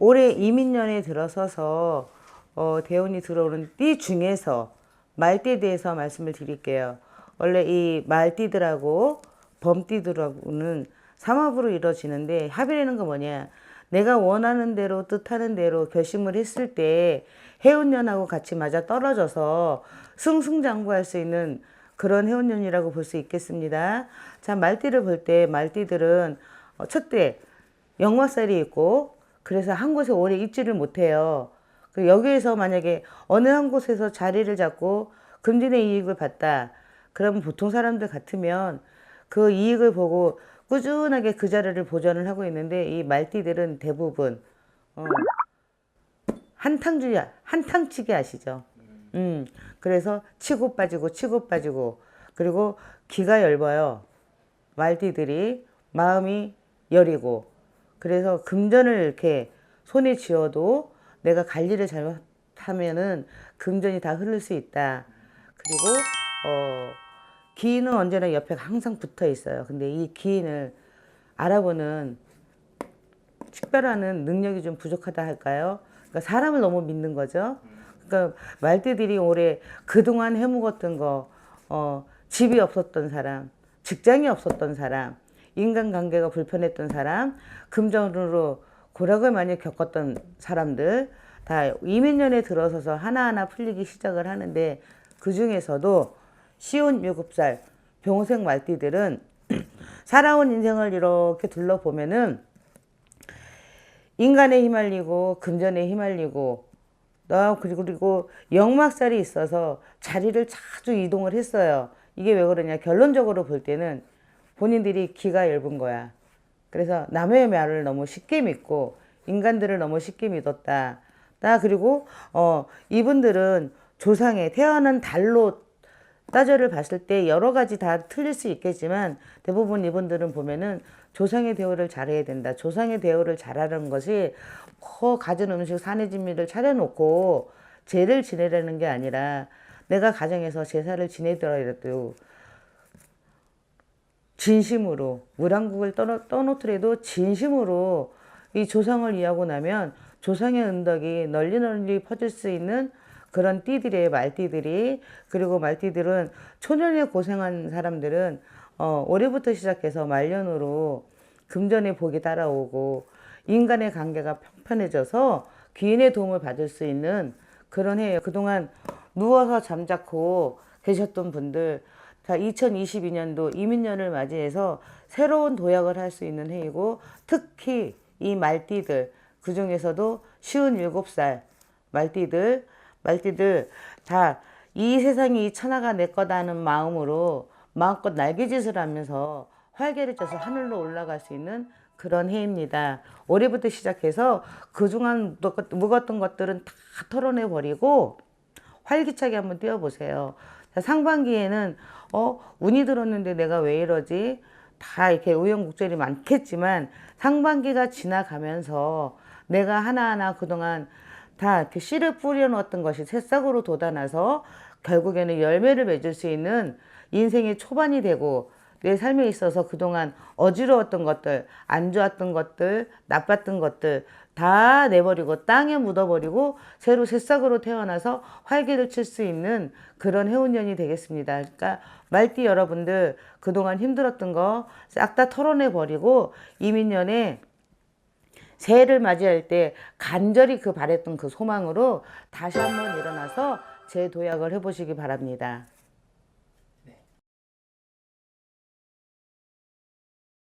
올해 이민년에 들어서서 어, 대운이 들어오는 띠 중에서 말띠에 대해서 말씀을 드릴게요. 원래 이 말띠들하고 범띠들하고는 삼합으로 이루어지는데 합이라는 건 뭐냐? 내가 원하는 대로 뜻하는 대로 결심을 했을 때 해운년하고 같이 맞아 떨어져서 승승장구할 수 있는 그런 해운년이라고 볼 수 있겠습니다. 자, 말띠를 볼 때 말띠들은 어, 첫째 영화살이 있고 그래서 한 곳에 오래 있지를 못해요. 그 여기에서 만약에 어느 한 곳에서 자리를 잡고 금전의 이익을 봤다. 그러면 보통 사람들 같으면 그 이익을 보고 꾸준하게 그 자리를 보존을 하고 있는데 이 말띠들은 대부분 어, 한탕주의 한탕치기 아시죠? 음 그래서 치고 빠지고 치고 빠지고 그리고 기가 얇아요. 말띠들이 마음이 여리고 그래서 금전을 이렇게 손에 쥐어도 내가 관리를 잘못하면은 금전이 다 흐를 수 있다. 그리고 어 기인은 언제나 옆에 항상 붙어 있어요. 근데 이 기인을 알아보는 식별하는 능력이 좀 부족하다 할까요? 그러니까 사람을 너무 믿는 거죠. 그러니까 말띠들이 올해 그동안 해묵었던 거, 어, 집이 없었던 사람, 직장이 없었던 사람, 인간관계가 불편했던 사람, 금전으로 고락을 많이 겪었던 사람들 다 이민년에 들어서서 하나하나 풀리기 시작을 하는데 그 중에서도 시온 7살 병생 말띠들은 살아온 인생을 이렇게 둘러보면은 인간에 휘말리고 금전에 휘말리고 나 그리고 역막살이 있어서 자리를 자주 이동을 했어요. 이게 왜 그러냐? 결론적으로 볼 때는 본인들이 기가 얇은 거야. 그래서 남의 말을 너무 쉽게 믿고 인간들을 너무 쉽게 믿었다. 나 그리고 어 이분들은 조상에 태어난 달로 따져를 봤을 때 여러 가지 다 틀릴 수 있겠지만 대부분 이분들은 보면은 조상의 대우를 잘해야 된다. 조상의 대우를 잘하는 것이 거 가진 음식 산해 진미를 차려놓고 제를 지내라는 게 아니라 내가 가정에서 제사를 지내더라도 진심으로 물한국을 떠놓, 떠놓더라도 진심으로 이 조상을 이해하고 나면 조상의 은덕이 널리 널리 퍼질 수 있는 그런 띠들의 말띠들이 그리고 말띠들은 초년에 고생한 사람들은 어, 올해부터 시작해서 말년으로 금전의 복이 따라오고 인간의 관계가 평편해져서 귀인의 도움을 받을 수 있는 그런 해예요. 그동안 누워서 잠자코 계셨던 분들 자 2022년도 이민년을 맞이해서 새로운 도약을 할 수 있는 해이고 특히 이 말띠들 그 중에서도 쉬운 일곱 살 말띠들 말띠들 다 이 세상이 이 천하가 내 거다는 마음으로 마음껏 날개짓을 하면서 활개를 쳐서 하늘로 올라갈 수 있는 그런 해입니다. 올해부터 시작해서 그중한 묵었던 것들은 다 털어내 버리고 활기차게 한번 뛰어보세요. 자, 상반기에는 어 운이 들었는데 내가 왜 이러지? 다 이렇게 우연곡절이 많겠지만 상반기가 지나가면서 내가 하나하나 그동안 다 이렇게 씨를 뿌려놓았던 것이 새싹으로 돋아나서 결국에는 열매를 맺을 수 있는 인생의 초반이 되고 내 삶에 있어서 그동안 어지러웠던 것들, 안 좋았던 것들, 나빴던 것들 다 내버리고 땅에 묻어버리고 새로 새싹으로 태어나서 활기를 칠 수 있는 그런 해운년이 되겠습니다. 그러니까 말띠 여러분들 그동안 힘들었던 거 싹 다 털어내버리고 이민년에 새해를 맞이할 때 간절히 그 바랬던 그 소망으로 다시 한번 일어나서 재도약을 해보시기 바랍니다.